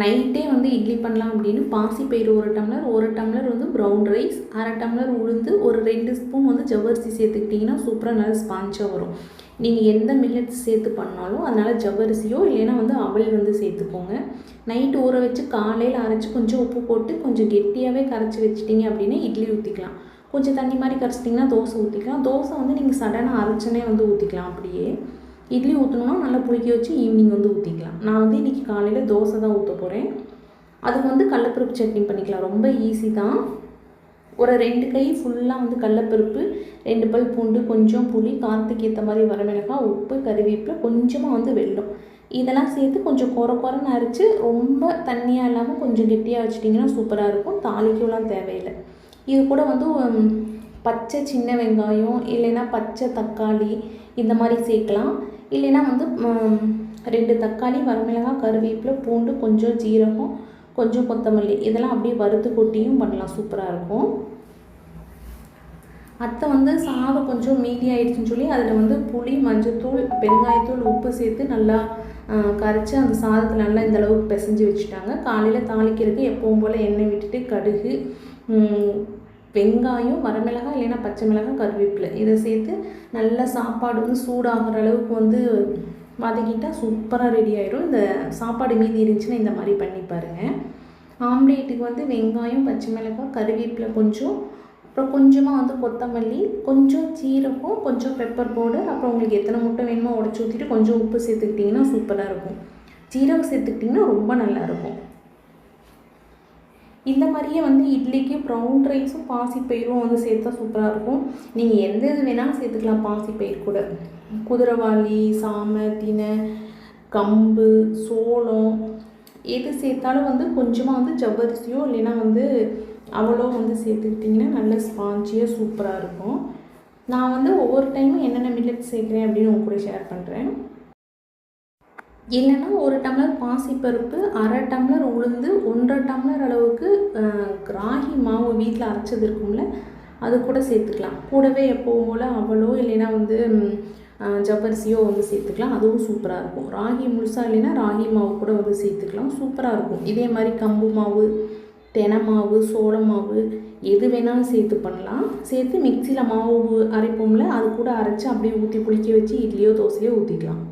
நைட்டே வந்து இட்லி பண்ணலாம் அப்படின்னு பாசிப்பயிறு ஒரு டம்ளர் ஒரு டம்ளர் வந்து ப்ரௌன் ரைஸ் அரை டம்ளர் உளுந்து ஒரு ரெண்டு ஸ்பூன் வந்து ஜவ்வரிசி சேர்த்துக்கிட்டிங்கன்னா சூப்பராக நல்லா ஸ்பாஞ்சாக வரும். நீங்கள் எந்த மில்லட்ஸ் சேர்த்து பண்ணாலும் அதனால் ஜவ்வரிசியோ இல்லைன்னா வந்து அவல் வந்து சேர்த்துக்கோங்க. நைட்டு ஊற வச்சு காலையில் அரைச்சி கொஞ்சம் உப்பு போட்டு கொஞ்சம் கெட்டியாகவே கரைச்சி வச்சிட்டிங்க அப்படின்னா இட்லி ஊற்றிக்கலாம் கொஞ்சம் தண்ணி மாதிரி கரைச்சிட்டிங்கன்னா தோசை ஊற்றிக்கலாம் தோசை வந்து நீங்கள் சடனாக அரைச்சனே வந்து ஊற்றிக்கலாம் அப்படியே. இட்லி ஊற்றணுன்னா நல்லா புளிக்க வச்சு ஈவினிங் வந்து ஊற்றிக்கலாம் நான் வந்து இன்றைக்கி காலையில் தோசை தான் ஊற்ற போகிறேன் அதுக்கு வந்து கடலப்பருப்பு சட்னி பண்ணிக்கலாம். ரொம்ப ஈஸி தான். ஒரு ரெண்டு கை ஃபுல்லாக வந்து கடலப்பருப்பு ரெண்டு பல் பூண்டு கொஞ்சம் புளி காரத்துக்கு ஏற்ற மாதிரி வரமிளகாய் உப்பு கருவேப்பிலை கொஞ்சமாக வந்து வெல்லம். இதெல்லாம் சேர்த்து கொஞ்சம் குற குறன்னு அரைச்சி ரொம்ப தண்ணியாக இல்லாமல் கொஞ்சம் கெட்டியாக வச்சிட்டிங்கன்னா சூப்பராக இருக்கும். தாளிக்கெல்லாம் தேவையில்லை. இது கூட வந்து பச்சை சின்ன வெங்காயம் இல்லைன்னா பச்சை தக்காளி இந்த மாதிரி சேர்க்கலாம். இல்லைன்னா வந்து ரெண்டு தக்காளி வரமிளகாய் கருவேப்பிலை பூண்டு கொஞ்சம் ஜீரகம் கொஞ்சம் கொத்தமல்லி இதெல்லாம் அப்படியே வறுத்து கொட்டியும் பண்ணலாம். சூப்பராக இருக்கும். அத்தை வந்து சாதம் கொஞ்சம் மீதி ஆயிடுச்சுன்னு சொல்லி அதில் வந்து புளி மஞ்சத்தூள் பெருங்காயத்தூள் உப்பு சேர்த்து நல்லா கரைச்சி அந்த சாதத்தில் நல்லா இந்த அளவுக்கு பிசைஞ்சு வச்சுட்டாங்க. காலையில் தாளிக்கிறதுக்கு எப்பவும் போல் எண்ணெய் விட்டுட்டு கடுகு வெங்காயம் வரமிளகாய் இல்லைன்னா பச்சை மிளகாய் கருவேப்பிலை. இதை சேர்த்து நல்லா சாப்பாடு வந்து சூடாகிற அளவுக்கு வந்து வதக்கிட்டால் சூப்பராக ரெடி ஆயிடும் இந்த சாப்பாடு மீதி இருந்துச்சுன்னா இந்த மாதிரி பண்ணி பாருங்கள் ஆம்லேட்டுக்கு வந்து வெங்காயம் பச்சை மிளகாய் கருவேப்பிலை கொஞ்சம். அப்புறம் கொஞ்சமாக வந்து கொத்தமல்லி கொஞ்சம் சீரகம் கொஞ்சம் பெப்பர் பவுடர் அப்புறம் உங்களுக்கு எத்தனை முட்டை வேணுமோ உடச்சி ஊற்றிட்டு கொஞ்சம் உப்பு சேர்த்துக்கிட்டிங்கன்னா சூப்பராக இருக்கும். சீரகம் சேர்த்துக்கிட்டிங்கன்னா ரொம்ப நல்லா இருக்கும். இந்த மாதிரியே வந்து இட்லிக்கு ப்ரௌன் ரைஸும் பாசிப்பயிரும் வந்து சேர்த்தா சூப்பராக இருக்கும். நீங்கள் எந்த இது வேணாலும் சேர்த்துக்கலாம் பாசிப்பயிர் கூட. குதிரைவாளி சாமை தினை கம்பு சோளம் எது சேர்த்தாலும் வந்து கொஞ்சமாக வந்து ஜவ்வரிசியோ இல்லைன்னா வந்து அவ்வளோ வந்து சேர்த்துக்கிட்டிங்கன்னா நல்ல ஸ்பாஞ்சியாக சூப்பராக இருக்கும். நான் வந்து ஒவ்வொரு டைமும் என்னென்ன மில்லட் சேர்க்குறேன் அப்படின்னு உங்க கூட ஷேர் பண்ணுறேன் இல்லைன்னா ஒரு டம்ளர் பாசிப்பருப்பு அரை டம்ளர் உளுந்து ஒன்றரை டம்ளர் அளவுக்கு ராகி மாவு வீட்டில் அரைச்சது இருக்கும்ல அது கூட சேர்த்துக்கலாம். கூடவே எப்போவும் போல் அவளோ இல்லைன்னா வந்து ஜவ்வரிசியோ வந்து சேர்த்துக்கலாம். அதுவும் சூப்பராக இருக்கும். ராகி முழுசாக இல்லைன்னா ராகி மாவு கூட வந்து சேர்த்துக்கலாம். சூப்பராக இருக்கும். இதே மாதிரி கம்பு மாவு தென மாவு சோள மாவு எது வேணாலும் சேர்த்து பண்ணலாம். சேர்த்து மிக்சியில் மாவு அரைப்போம்ல அது கூட அரைச்சி அப்படியே ஊற்றி குளிக்க வச்சு இட்லியோ தோசையோ ஊற்றிக்கலாம்